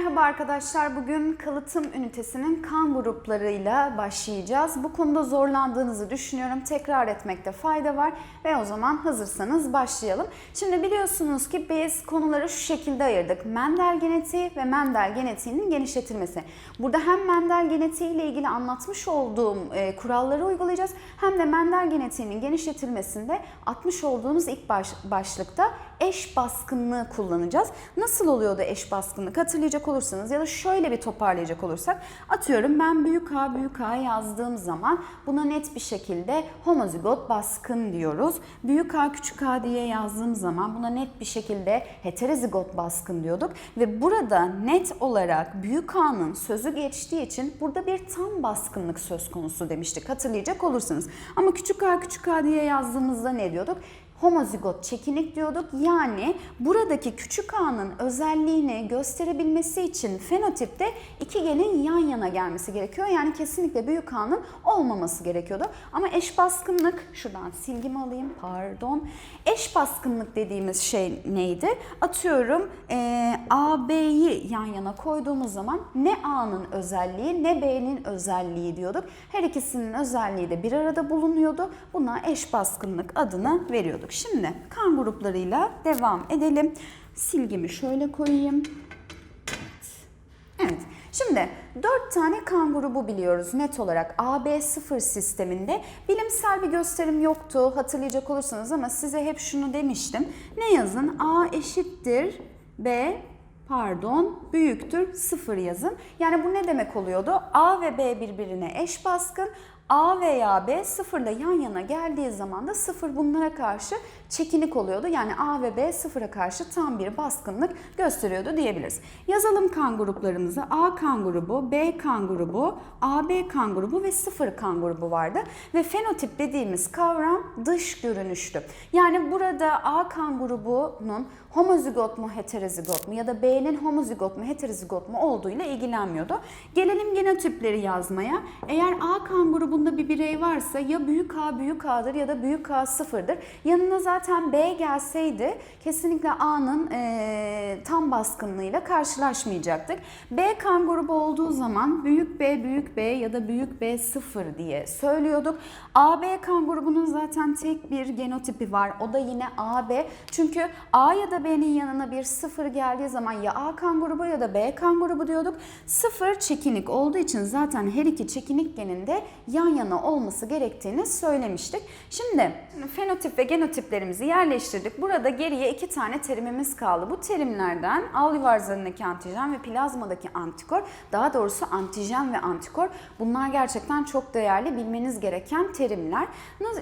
Merhaba arkadaşlar. Bugün kalıtım ünitesinin kan gruplarıyla başlayacağız. Bu konuda zorlandığınızı düşünüyorum. Tekrar etmekte fayda var ve o zaman hazırsanız başlayalım. Şimdi biliyorsunuz ki biz konuları şu şekilde ayırdık. Mendel genetiği ve Mendel genetiğinin genişletilmesi. Burada hem Mendel genetiği ile ilgili anlatmış olduğum e, kuralları uygulayacağız hem de Mendel genetiğinin genişletilmesinde atmış olduğumuz ilk baş, başlıkta eş baskınlığı kullanacağız. Nasıl oluyordu eş baskınlık hatırlayacak olursanız ya da şöyle bir toparlayacak olursak atıyorum ben büyük A büyük A yazdığım zaman buna net bir şekilde homozigot baskın diyoruz. Büyük A küçük A diye yazdığım zaman buna net bir şekilde heterozigot baskın diyorduk ve burada net olarak büyük A'nın sözü geçtiği için burada bir tam baskınlık söz konusu demiştik hatırlayacak olursanız. Ama küçük A küçük A diye yazdığımızda ne diyorduk? Homozigot çekinik diyorduk. Yani buradaki küçük a'nın özelliğini gösterebilmesi için fenotipte iki genin yan yana gelmesi gerekiyor. Yani kesinlikle büyük a'nın olmaması gerekiyordu. Ama eş baskınlık, şuradan silgimi alayım pardon. Eş baskınlık dediğimiz şey neydi? Atıyorum e, A, yan yana koyduğumuz zaman ne A'nın özelliği ne B'nin özelliği diyorduk. Her ikisinin özelliği de bir arada bulunuyordu. Buna eş baskınlık adını veriyorduk. Şimdi kan gruplarıyla devam edelim. Silgimi şöyle koyayım. Evet. Şimdi 4 tane kan grubu biliyoruz net olarak AB0 sisteminde. Bilimsel bir gösterim yoktu hatırlayacak olursanız ama size hep şunu demiştim. Ne yazın? A eşittir B pardon büyüktür 0 yazın. Yani bu ne demek oluyordu? A ve B birbirine eş baskın. A veya B sıfırla yan yana geldiği zaman da sıfır bunlara karşı çekinik oluyordu. Yani A ve B sıfıra karşı tam bir baskınlık gösteriyordu diyebiliriz. Yazalım kan gruplarımızı. A kan grubu, B kan grubu, AB kan grubu ve sıfır kan grubu vardı. Ve fenotip dediğimiz kavram dış görünüştü. Yani burada A kan grubunun homozigot mu heterozigot mu ya da B'nin homozigot mu heterozigot mu olduğuyla ilgilenmiyordu. Gelelim genotipleri yazmaya. Eğer A kan grubunda bir birey varsa ya büyük A büyük A'dır ya da büyük A sıfırdır. Yanına zaten B gelseydi kesinlikle A'nın e, tam baskınlığıyla karşılaşmayacaktık. B kan grubu olduğu zaman büyük B büyük B ya da büyük B sıfır diye söylüyorduk. AB kan grubunun zaten tek bir genotipi var. O da yine AB. Çünkü A ya da B'nin yanına bir sıfır geldiği zaman ya A kan grubu ya da B kan grubu diyorduk. Sıfır çekinik olduğu için zaten her iki çekinik genin de yan yana olması gerektiğini söylemiştik. Şimdi fenotip ve genotiplerimizi yerleştirdik. Burada geriye iki tane terimimiz kaldı. Bu terimlerden al yuvar zarındaki antijen ve plazmadaki antikor, daha doğrusu antijen ve antikor bunlar gerçekten çok değerli bilmeniz gereken terimler.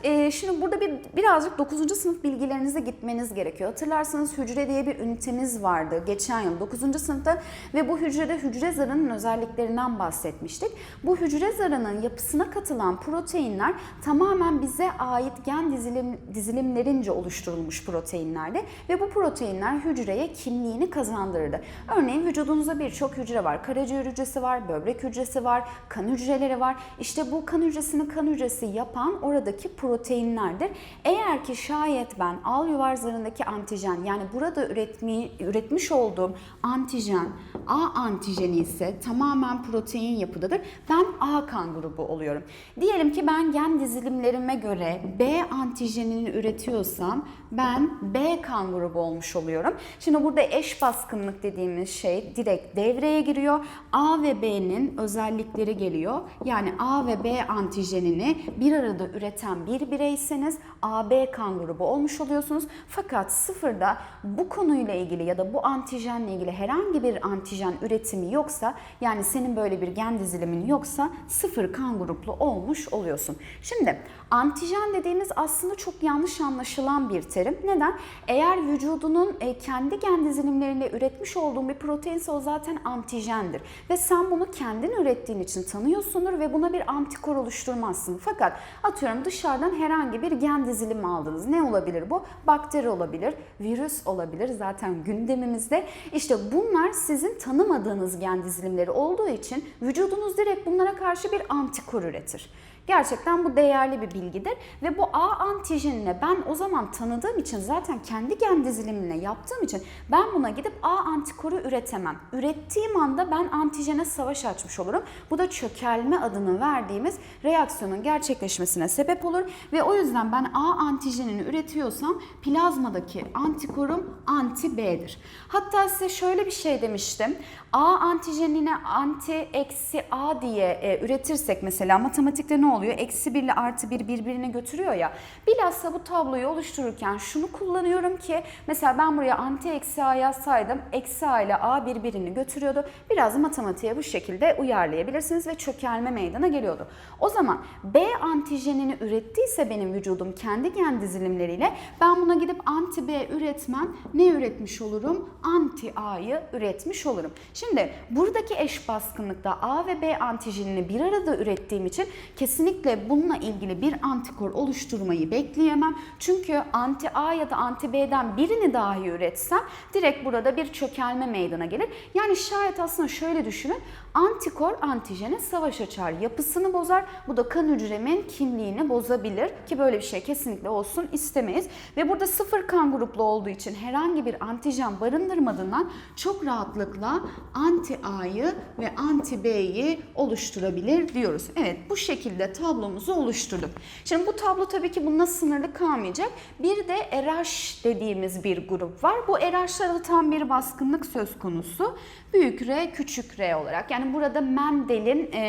Ee, Şimdi burada bir birazcık 9. sınıf bilgilerinize gitmeniz gerekiyor. Hatırlarsanız hücre diye bir ünitemiz vardı geçen yıl 9. sınıfta ve bu hücrede hücre zarının özelliklerinden bahsetmiştik. Bu hücre zarının yapısına katılan proteinler tamamen bize ait gen dizilim, dizilimlerince oluşturulmuş proteinlerdi ve bu proteinler hücreye kimliğini kazandırırdı. Örneğin vücudunuzda birçok hücre var. Karaciğer hücresi var, böbrek hücresi var, kan hücreleri var. İşte bu kan hücresini kan hücresi yapan oradaki proteinlerdir. Eğer ki şayet ben al yuvar zarındaki antijen yani burada üretmi, üretmiş olduğum antijen A antijeni ise tamamen protein yapıdadır. Ben A kan grubu oluyorum. Diyelim ki ben gen dizilimlerime göre B antijenini üretiyorsam ben B kan grubu olmuş oluyorum. Şimdi burada eş baskınlık dediğimiz şey direkt devreye giriyor. A ve B'nin özellikleri geliyor. Yani A ve B antijenini bir arada üreten bir bireyseniz AB kan grubu olmuş oluyorsunuz. Fakat sıfırda bu konuyla ilgili ya da bu antijenle ilgili herhangi bir antijen üretimi yoksa yani senin böyle bir gen dizilimin yoksa sıfır kan gruplu olmuş oluyorsun. Şimdi antijen dediğimiz aslında çok yanlış anlaşılan bir terim. Neden? Eğer vücudunun e, kendi gen dizilimleriyle üretmiş olduğun bir proteinse o zaten antijendir. Ve sen bunu kendin ürettiğin için tanıyorsundur ve buna bir antikor oluşturmazsın. Fakat atıyorum dışarıdan herhangi bir gen dizilimi aldınız. Ne olabilir bu? Bakteri olabilir, virüs olabilir zaten gündemimizde. İşte bunlar sizin tanımadığınız gen dizilimleri olduğu için vücudunuz direkt bunlara karşı bir antikor üretir. Gerçekten bu değerli bir bilgidir ve bu A antijenine ben o zaman tanıdığım için zaten kendi gen dizilimine yaptığım için ben buna gidip A antikoru üretemem. Ürettiğim anda ben antijene savaş açmış olurum. Bu da çökelme adını verdiğimiz reaksiyonun gerçekleşmesine sebep olur ve o yüzden ben A antijenini üretiyorsam plazmadaki antikorum anti B'dir. Hatta size şöyle bir şey demiştim. A antijenine anti eksi A diye e, üretirsek mesela matematikte ne oluyor? Eksi 1 ile artı 1 birbirini götürüyor ya. Bilhassa bu tabloyu oluştururken şunu kullanıyorum ki mesela ben buraya anti eksi A yazsaydım eksi A ile A birbirini götürüyordu. Biraz matematiğe bu şekilde uyarlayabilirsiniz ve çökelme meydana geliyordu. O zaman B antijenini ürettiyse benim vücudum kendi gen dizilimleriyle ben buna gidip anti B üretmem ne üretmiş olurum? Anti A'yı üretmiş olurum. Şimdi buradaki eş baskınlıkta A ve B antijenini bir arada ürettiğim için kesinlikle bununla ilgili bir antikor oluşturmayı bekleyemem. Çünkü anti A ya da anti B'den birini dahi üretsem direkt burada bir çökelme meydana gelir. Yani şayet aslında şöyle düşünün. Antikor antijene savaş açar, yapısını bozar. Bu da kan hücremin kimliğini bozabilir ki böyle bir şey kesinlikle olsun istemeyiz. Ve burada sıfır kan gruplu olduğu için herhangi bir antijen barındırmadığından çok rahatlıkla anti A'yı ve anti B'yi oluşturabilir diyoruz. Evet bu şekilde tablomuzu oluşturduk. Şimdi bu tablo tabii ki bununla sınırlı kalmayacak. Bir de RH dediğimiz bir grup var. Bu RH'larda tam bir baskınlık söz konusu. Büyük R, küçük R olarak. Yani burada Mendel'in e,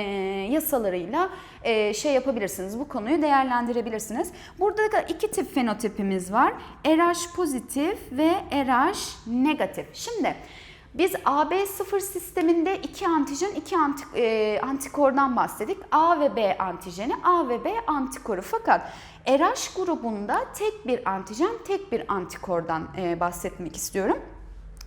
yasalarıyla e, şey yapabilirsiniz. Bu konuyu değerlendirebilirsiniz. Burada da iki tip fenotipimiz var. RH pozitif ve RH negatif. Şimdi biz AB0 sisteminde iki antijen, iki anti, e, antikordan bahsettik. A ve B antijeni, A ve B antikoru. Fakat RH grubunda tek bir antijen, tek bir antikordan e, bahsetmek istiyorum.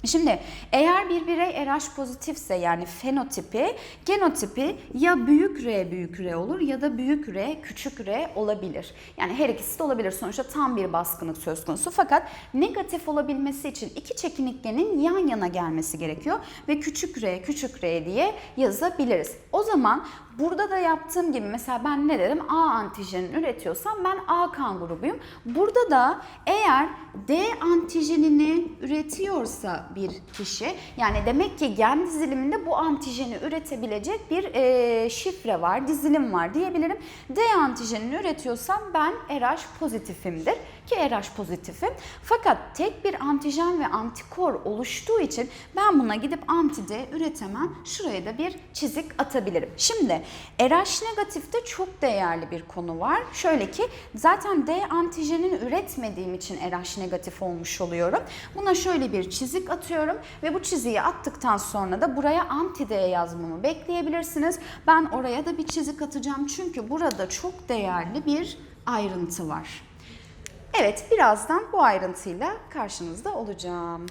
Şimdi eğer bir birey RH pozitifse yani fenotipi, genotipi ya büyük R büyük R olur ya da büyük R küçük R olabilir. Yani her ikisi de olabilir. Sonuçta tam bir baskınlık söz konusu. Fakat negatif olabilmesi için iki çekiniklerin yan yana gelmesi gerekiyor ve küçük R küçük R diye yazabiliriz. O zaman Burada da yaptığım gibi mesela ben ne dedim? A antijenini üretiyorsam ben A kan grubuyum. Burada da eğer D antijenini üretiyorsa bir kişi yani demek ki gen diziliminde bu antijeni üretebilecek bir e, şifre var, dizilim var diyebilirim. D antijenini üretiyorsam ben RH pozitifimdir ki RH pozitifim. Fakat tek bir antijen ve antikor oluştuğu için ben buna gidip anti D üretemem. Şuraya da bir çizik atabilirim. Şimdi RH negatifte çok değerli bir konu var. Şöyle ki zaten D antijenini üretmediğim için RH negatif olmuş oluyorum. Buna şöyle bir çizik atıyorum ve bu çiziyi attıktan sonra da buraya anti D yazmamı bekleyebilirsiniz. Ben oraya da bir çizik atacağım çünkü burada çok değerli bir ayrıntı var. Evet, birazdan bu ayrıntıyla karşınızda olacağım.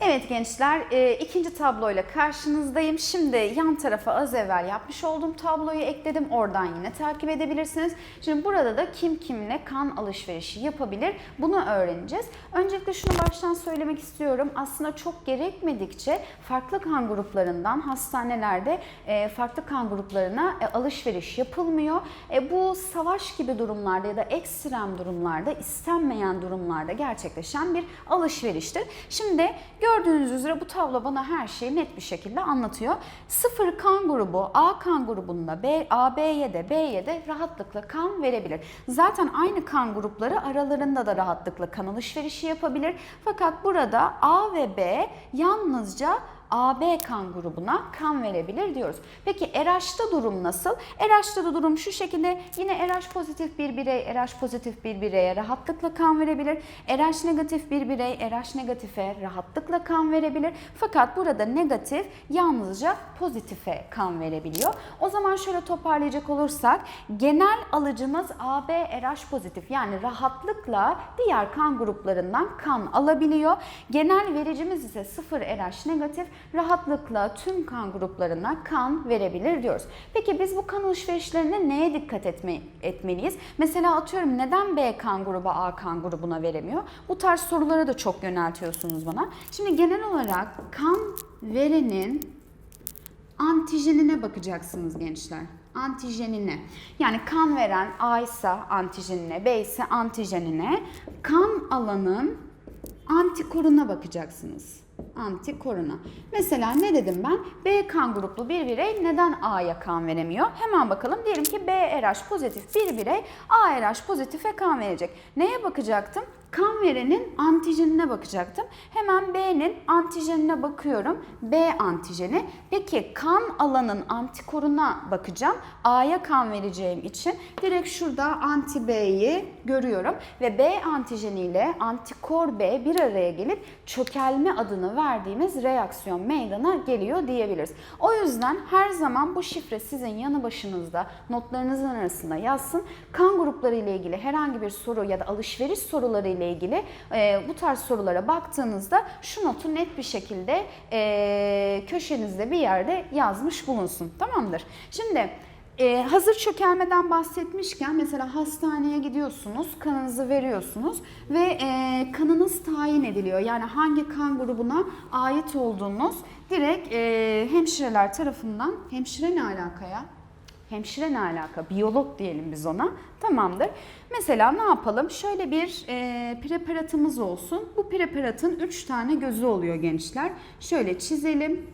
Evet gençler, e, ikinci tabloyla karşınızdayım. Şimdi yan tarafa az evvel yapmış olduğum tabloyu ekledim. Oradan yine takip edebilirsiniz. Şimdi burada da kim kimle kan alışverişi yapabilir bunu öğreneceğiz. Öncelikle şunu baştan söylemek istiyorum. Aslında çok gerekmedikçe farklı kan gruplarından hastanelerde e, farklı kan gruplarına e, alışveriş yapılmıyor. E, bu savaş gibi durumlarda ya da ekstrem durumlarda, istenmeyen durumlarda gerçekleşen bir alışveriştir. Şimdi Gördüğünüz üzere bu tablo bana her şeyi net bir şekilde anlatıyor. Sıfır kan grubu A kan grubunda B, A, B'ye de B'ye de rahatlıkla kan verebilir. Zaten aynı kan grupları aralarında da rahatlıkla kan alışverişi yapabilir. Fakat burada A ve B yalnızca AB kan grubuna kan verebilir diyoruz. Peki RH'da durum nasıl? RH'da da durum şu şekilde yine RH pozitif bir birey RH pozitif bir bireye rahatlıkla kan verebilir. RH negatif bir birey RH negatife rahatlıkla kan verebilir. Fakat burada negatif yalnızca pozitife kan verebiliyor. O zaman şöyle toparlayacak olursak genel alıcımız AB RH pozitif yani rahatlıkla diğer kan gruplarından kan alabiliyor. Genel vericimiz ise 0 RH negatif rahatlıkla tüm kan gruplarına kan verebilir diyoruz. Peki biz bu kan alışverişlerinde neye dikkat etme, etmeliyiz? Mesela atıyorum neden B kan grubu A kan grubuna veremiyor? Bu tarz sorulara da çok yöneltiyorsunuz bana. Şimdi genel olarak kan verenin antijenine bakacaksınız gençler. antijenine. Yani kan veren A ise antijenine, B ise antijenine kan alanın antikoruna bakacaksınız. Antikoruna. Mesela ne dedim ben? B kan gruplu bir birey neden A'ya kan veremiyor? Hemen bakalım. Diyelim ki B RH pozitif bir birey A RH pozitife kan verecek. Neye bakacaktım? Kan verenin antijenine bakacaktım. Hemen B'nin antijenine bakıyorum. B antijeni. Peki kan alanın antikoruna bakacağım. A'ya kan vereceğim için direkt şurada anti B'yi görüyorum ve B antijeniyle antikor B bir araya gelip çökelme adını verdiğimiz reaksiyon meydana geliyor diyebiliriz. O yüzden her zaman bu şifre sizin yanı başınızda notlarınızın arasında yazsın. Kan grupları ile ilgili herhangi bir soru ya da alışveriş soruları ile ilgili e, bu tarz sorulara baktığınızda şu notu net bir şekilde e, köşenizde bir yerde yazmış bulunsun. Tamamdır. Şimdi ee, hazır çökelmeden bahsetmişken mesela hastaneye gidiyorsunuz, kanınızı veriyorsunuz ve e, kanınız tayin ediliyor. Yani hangi kan grubuna ait olduğunuz direkt e, hemşireler tarafından, hemşire ne alaka ya? Hemşire ne alaka? Biyolog diyelim biz ona. Tamamdır. Mesela ne yapalım? Şöyle bir e, preparatımız olsun. Bu preparatın 3 tane gözü oluyor gençler. Şöyle çizelim.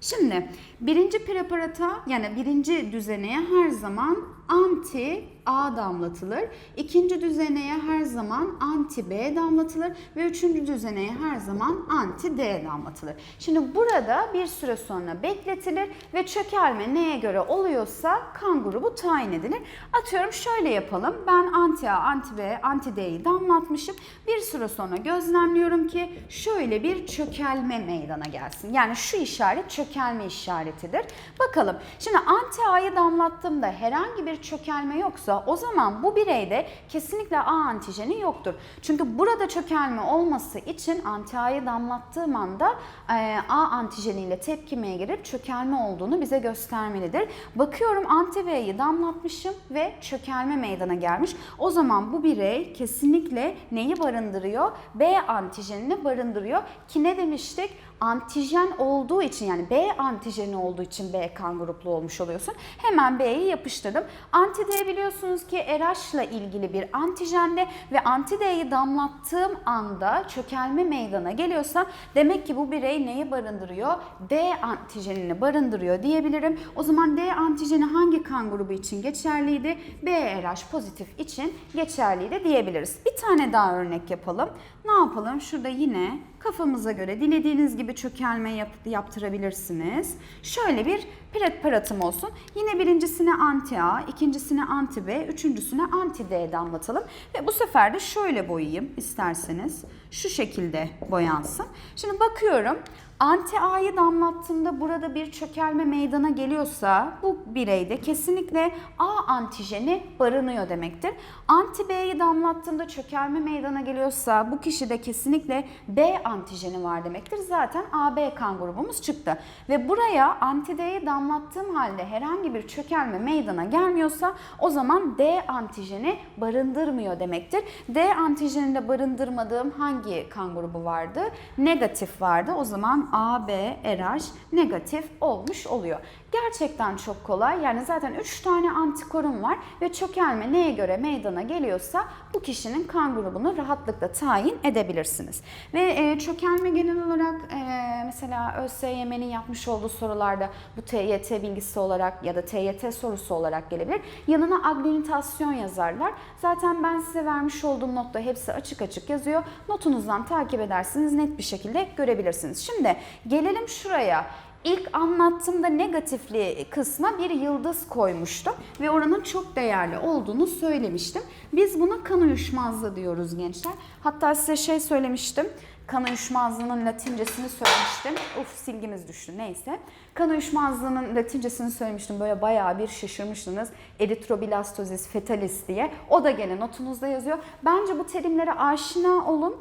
Şimdi birinci preparata yani birinci düzeneye her zaman anti A damlatılır. İkinci düzeneye her zaman anti B damlatılır ve üçüncü düzeneye her zaman anti D damlatılır. Şimdi burada bir süre sonra bekletilir ve çökelme neye göre oluyorsa kan grubu tayin edilir. Atıyorum şöyle yapalım. Ben anti A, anti B, anti D'yi damlatmışım. Bir süre sonra gözlemliyorum ki şöyle bir çökelme meydana gelsin. Yani şu işaret çökelme işaretidir. Bakalım. Şimdi anti A'yı damlattığımda herhangi bir çökelme yoksa o zaman bu bireyde kesinlikle A antijeni yoktur. Çünkü burada çökelme olması için anti A'yı damlattığım anda e, A antijeniyle tepkimeye girip çökelme olduğunu bize göstermelidir. Bakıyorum anti B'yi damlatmışım ve çökelme meydana gelmiş. O zaman bu birey kesinlikle neyi barındırıyor? B antijenini barındırıyor. Ki ne demiştik? Antijen olduğu için yani B antijeni olduğu için B kan gruplu olmuş oluyorsun. Hemen B'yi yapıştırdım. Anti D biliyorsunuz ki RH ilgili bir antijende ve anti D'yi damlattığım anda çökelme meydana geliyorsa demek ki bu birey neyi barındırıyor? D antijenini barındırıyor diyebilirim. O zaman D antijeni hangi kan grubu için geçerliydi? B RH pozitif için geçerliydi diyebiliriz. Bir tane daha örnek yapalım. Ne yapalım? Şurada yine kafamıza göre dilediğiniz gibi çökelme yap yaptırabilirsiniz. Şöyle bir preparatım olsun. Yine birincisine anti A, ikincisine anti B, üçüncüsüne anti D damlatalım. Ve bu sefer de şöyle boyayayım isterseniz. Şu şekilde boyansın. Şimdi bakıyorum. Anti A'yı damlattığımda burada bir çökelme meydana geliyorsa bu bireyde kesinlikle A antijeni barınıyor demektir. Anti B'yi damlattığımda çökelme meydana geliyorsa bu kişide kesinlikle B antijeni var demektir. Zaten AB kan grubumuz çıktı. Ve buraya anti D'yi damlattığım halde herhangi bir çökelme meydana gelmiyorsa o zaman D antijeni barındırmıyor demektir. D antijeninde barındırmadığım hangi kan grubu vardı? Negatif vardı. O zaman AB, RH negatif olmuş oluyor. Gerçekten çok kolay. Yani zaten 3 tane antikorum var ve çökelme neye göre meydana geliyorsa bu kişinin kan grubunu rahatlıkla tayin edebilirsiniz. Ve e, çökelme genel olarak e, mesela ÖSYM'nin yapmış olduğu sorularda bu TYT bilgisi olarak ya da TYT sorusu olarak gelebilir. Yanına aglünitasyon yazarlar. Zaten ben size vermiş olduğum notta hepsi açık açık yazıyor. Notunuzdan takip edersiniz net bir şekilde görebilirsiniz. Şimdi gelelim şuraya. İlk anlattığımda negatifli kısma bir yıldız koymuştum ve oranın çok değerli olduğunu söylemiştim. Biz buna kan uyuşmazlığı diyoruz gençler. Hatta size şey söylemiştim. Kan uyuşmazlığının latincesini söylemiştim. Uf silgimiz düştü neyse. Kan uyuşmazlığının latincesini söylemiştim. Böyle bayağı bir şaşırmıştınız. Eritroblastozis fetalis diye. O da gene notunuzda yazıyor. Bence bu terimlere aşina olun.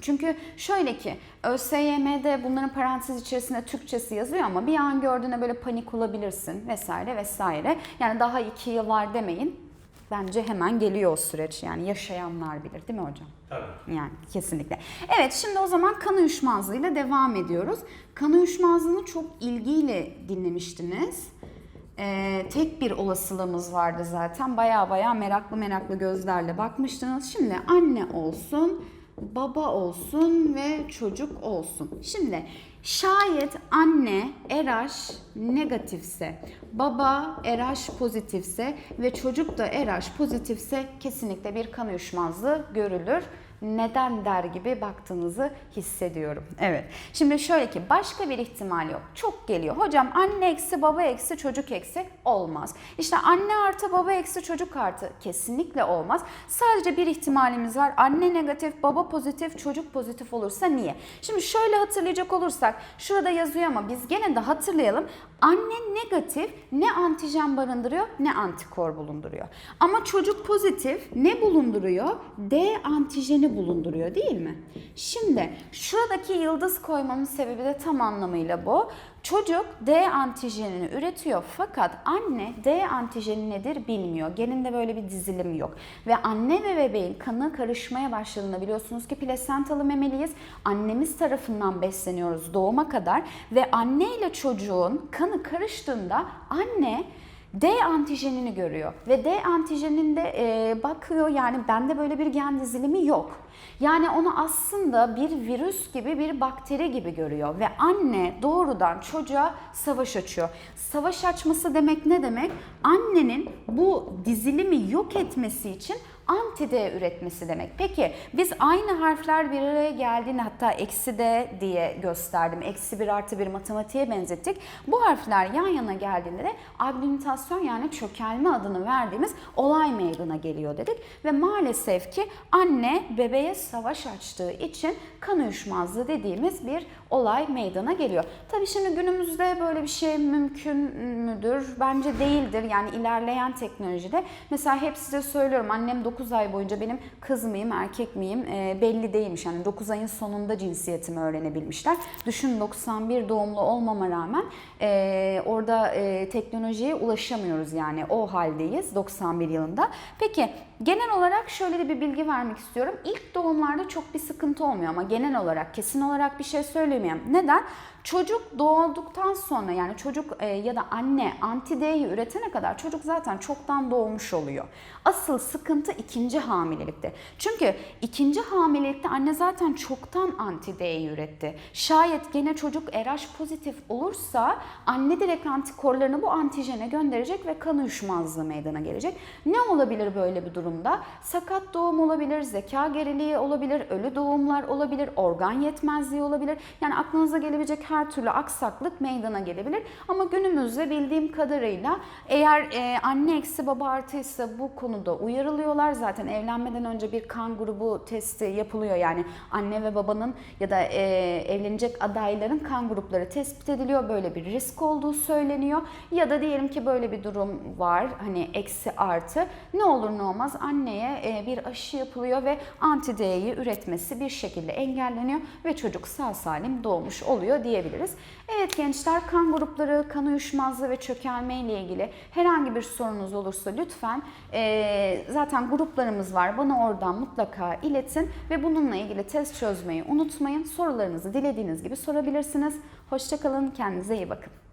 Çünkü şöyle ki ÖSYM'de bunların parantez içerisinde Türkçesi yazıyor ama bir an gördüğüne böyle panik olabilirsin vesaire vesaire. Yani daha iki yıl var demeyin. Bence hemen geliyor o süreç yani yaşayanlar bilir değil mi hocam? Tabii. Yani kesinlikle. Evet şimdi o zaman kan uyuşmazlığıyla devam ediyoruz. Kan uyuşmazlığını çok ilgiyle dinlemiştiniz. e, tek bir olasılığımız vardı zaten. Baya baya meraklı meraklı gözlerle bakmıştınız. Şimdi anne olsun, baba olsun ve çocuk olsun. Şimdi şayet anne RH negatifse, baba RH pozitifse ve çocuk da RH pozitifse kesinlikle bir kan uyuşmazlığı görülür neden der gibi baktığınızı hissediyorum. Evet. Şimdi şöyle ki başka bir ihtimal yok. Çok geliyor. Hocam anne eksi baba eksi çocuk eksi olmaz. İşte anne artı baba eksi çocuk artı kesinlikle olmaz. Sadece bir ihtimalimiz var. Anne negatif, baba pozitif, çocuk pozitif olursa niye? Şimdi şöyle hatırlayacak olursak şurada yazıyor ama biz gene de hatırlayalım. Anne negatif ne antijen barındırıyor ne antikor bulunduruyor. Ama çocuk pozitif ne bulunduruyor? D antijeni bulunduruyor değil mi? Şimdi şuradaki yıldız koymamın sebebi de tam anlamıyla bu. Çocuk D antijenini üretiyor fakat anne D antijeni nedir bilmiyor. Geninde böyle bir dizilim yok. Ve anne ve bebeğin kanı karışmaya başladığında biliyorsunuz ki plasentalı memeliyiz. Annemiz tarafından besleniyoruz doğuma kadar ve anne ile çocuğun kanı karıştığında anne D antijenini görüyor ve D antijeninde e, bakıyor yani bende böyle bir gen dizilimi yok. Yani onu aslında bir virüs gibi bir bakteri gibi görüyor ve anne doğrudan çocuğa savaş açıyor. Savaş açması demek ne demek? Annenin bu dizilimi yok etmesi için anti D üretmesi demek. Peki biz aynı harfler bir araya geldiğinde hatta eksi D diye gösterdim. Eksi bir artı bir matematiğe benzettik. Bu harfler yan yana geldiğinde de aglümitasyon yani çökelme adını verdiğimiz olay meydana geliyor dedik. Ve maalesef ki anne bebeğe savaş açtığı için kan uyuşmazlığı dediğimiz bir olay meydana geliyor. Tabii şimdi günümüzde böyle bir şey mümkün müdür? Bence değildir. Yani ilerleyen teknolojide mesela hep size söylüyorum annem 9 ay boyunca benim kız mıyım erkek miyim e, belli değilmiş. Yani 9 ayın sonunda cinsiyetimi öğrenebilmişler. Düşün 91 doğumlu olmama rağmen e, orada e, teknolojiye ulaşamıyoruz yani o haldeyiz 91 yılında. Peki genel olarak şöyle de bir bilgi vermek istiyorum. İlk doğumlarda çok bir sıkıntı olmuyor ama genel olarak kesin olarak bir şey söyleyemeyeyim. Neden? Çocuk doğduktan sonra yani çocuk e, ya da anne anti D'yi üretene kadar çocuk zaten çoktan doğmuş oluyor. Asıl sıkıntı ikinci hamilelikte. Çünkü ikinci hamilelikte anne zaten çoktan anti D'yi üretti. Şayet gene çocuk RH pozitif olursa anne direkt antikorlarını bu antijene gönderecek ve kan uyuşmazlığı meydana gelecek. Ne olabilir böyle bir durumda? Sakat doğum olabilir, zeka geriliği olabilir, ölü doğumlar olabilir, organ yetmezliği olabilir. Yani aklınıza gelebilecek her türlü aksaklık meydana gelebilir. Ama günümüzde bildiğim kadarıyla eğer e, anne eksi baba artıysa bu konuda uyarılıyorlar. Zaten evlenmeden önce bir kan grubu testi yapılıyor. Yani anne ve babanın ya da e, evlenecek adayların kan grupları tespit ediliyor. Böyle bir risk olduğu söyleniyor. Ya da diyelim ki böyle bir durum var. Hani eksi artı. Ne olur ne olmaz anneye e, bir aşı yapılıyor ve anti D'yi üretmesi bir şekilde engelleniyor ve çocuk sağ salim doğmuş oluyor diyebiliriz. Evet gençler kan grupları, kan uyuşmazlığı ve çökelme ile ilgili herhangi bir sorunuz olursa lütfen e, zaten gruplarımız var. Bana oradan mutlaka iletin ve bununla ilgili test çözmeyi unutmayın. Sorularınızı dilediğiniz gibi sorabilirsiniz. Hoşçakalın, kendinize iyi bakın.